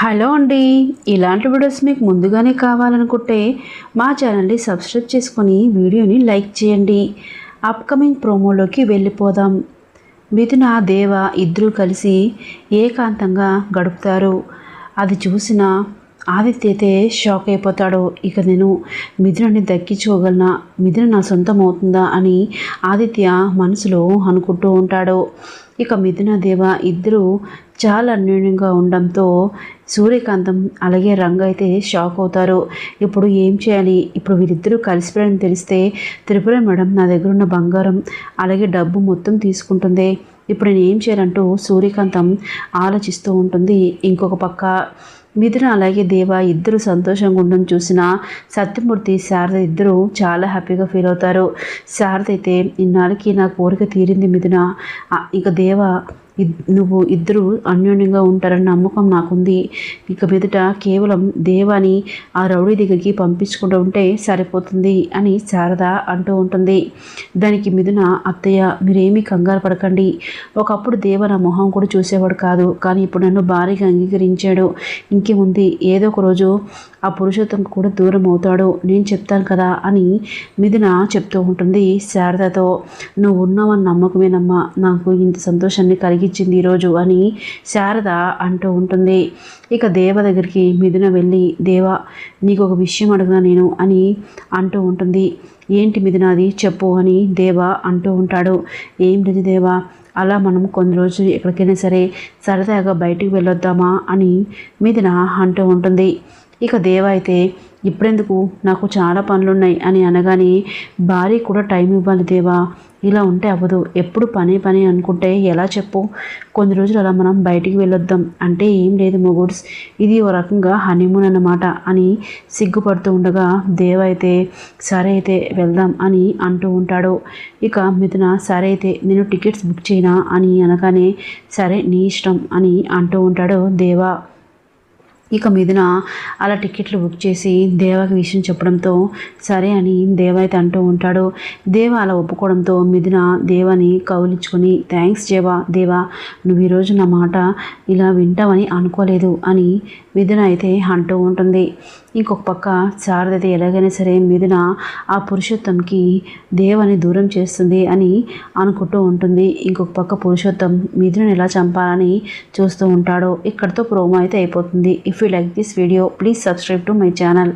Hello అండి. ఇలాంటి videos మీకు ముందుగానే కావాలనుకుంటే మా ఛానల్ని సబ్స్క్రైబ్ చేసుకొని వీడియోని లైక్ చేయండి. అప్కమింగ్ ప్రోమోలోకి వెళ్ళిపోదాం. మిథున దేవ ఇద్దరూ కలిసి ఏకాంతంగా గడుపుతారు. అది చూసిన ఆదిత్య అయితే షాక్ అయిపోతాడు ఇక నేను మిథునని దక్కించుకోగలనా? మిథున నా సొంతం అవుతుందా అని ఆదిత్య మనసులో అనుకుంటూ ఉంటాడు. ఇక మిథున దేవ ఇద్దరు చాలా అన్యోన్యంగా ఉండడంతో సూర్యకాంతం అలాగే రంగు అయితే షాక్ అవుతారు. ఇప్పుడు ఏం చేయాలి? ఇప్పుడు వీరిద్దరూ కలిసిపోయారని తెలిస్తే త్రిపుర మేడం నా దగ్గర ఉన్న బంగారం అలాగే డబ్బు మొత్తం తీసుకుంటుంది. ఇప్పుడు నేను ఏం చేయాలంటూ సూర్యకాంతం ఆలోచిస్తూ ఉంటుంది. ఇంకొక పక్క మిథున అలాగే దేవ ఇద్దరు సంతోషంగా ఉండడం చూసిన సత్యమూర్తి శారద ఇద్దరు చాలా హ్యాపీగా ఫీల్ అవుతారు. శారద అయితే ఇన్నాళ్ళకి నా కోరిక తీరింది మిథున. ఇక దేవ నువ్వు ఇద్దరు అన్యోన్యంగా ఉంటారన్న నమ్మకం నాకుంది. ఇక మీదట కేవలం దేవాని ఆ రౌడీ దగ్గరికి పంపించుకుంటూ ఉంటే సరిపోతుంది అని శారద అంటూ ఉంటుంది. దానికి మిథున అత్తయ్య మీరేమీ కంగారు పడకండి. ఒకప్పుడు దేవ నా మొహం కూడా చూసేవాడు కాదు. కానీ ఇప్పుడు నన్ను భారీగా అంగీకరించాడు. ఇంకేముంది? ఏదో ఒక రోజు ఆ పురుషోత్తం కూడా దూరం అవుతాడు. నేను చెప్తాను కదా అని మిథున చెప్తూ ఉంటుంది శారదతో. నువ్వు ఉన్నావన్న నమ్మకమేనమ్మా. నాకు ఇంత సంతోషాన్ని కలిగించింది ఈరోజు అని శారద అంటూ ఉంటుంది. ఇక దేవ దగ్గరికి మిథున వెళ్ళి దేవ నీకు ఒక విషయం అడుగునా నేను అని అంటూ ఉంటుంది. ఏంటి మిథునాది చెప్పు అని దేవ అంటూ ఉంటాడు. ఏం లేదు దేవా. అలా మనం కొన్ని రోజులు ఎక్కడికైనా సరే సరదాగా బయటికి వెళ్ళొద్దామా అని మిథున అంటూ ఉంటుంది. ఇక దేవ అయితే ఇప్పుడెందుకు? నాకు చాలా పనులున్నాయి అని అనగానే భార్య కూడా టైం ఇవ్వాలి దేవా. ఇలా ఉంటే అవ్వదు. ఎప్పుడు పని పని అనుకుంటే ఎలా చెప్పు? కొన్ని రోజులు అలా మనం బయటికి వెళ్ళొద్దాం. అంటే ఏం లేదు మొగుడ్స్. ఇది ఓ రకంగా హనీమూన్ అన్నమాట అని సిగ్గుపడుతూ ఉండగా దేవ అయితే సరే అయితే వెళ్దాం అని అంటూ ఉంటాడు. ఇక మిథున సరే అయితే నేను టికెట్స్ బుక్ చేయనా అని అనగానే సరే నీ ఇష్టం అని అంటూ ఉంటాడు దేవా. ఇక మీదన అలా టికెట్లు బుక్ చేసి దేవాకి విషయం చెప్పడంతో సరే అని దేవ అయితే అంటూ ఉంటాడు. దేవ అలా ఒప్పుకోవడంతో మిథున దేవని కౌలించుకొని థ్యాంక్స్ దేవా దేవా నువ్వు ఈరోజు నా మాట ఇలా వింటావని అనుకోలేదు అని మిథున అయితే అంటూ ఉంటుంది. ఇంకొక పక్క శారద అయితే ఎలాగైనా సరే మిథున ఆ పురుషోత్తంకి దేవాన్ని దూరం చేస్తుంది అని అనుకుంటూ ఉంటుంది. ఇంకొక పక్క పురుషోత్తం మిథునని ఎలా చంపాలని చూస్తూ ఉంటాడో ఇక్కడితో ప్రోమో అయితే అయిపోతుంది. If you like this video please subscribe to my channel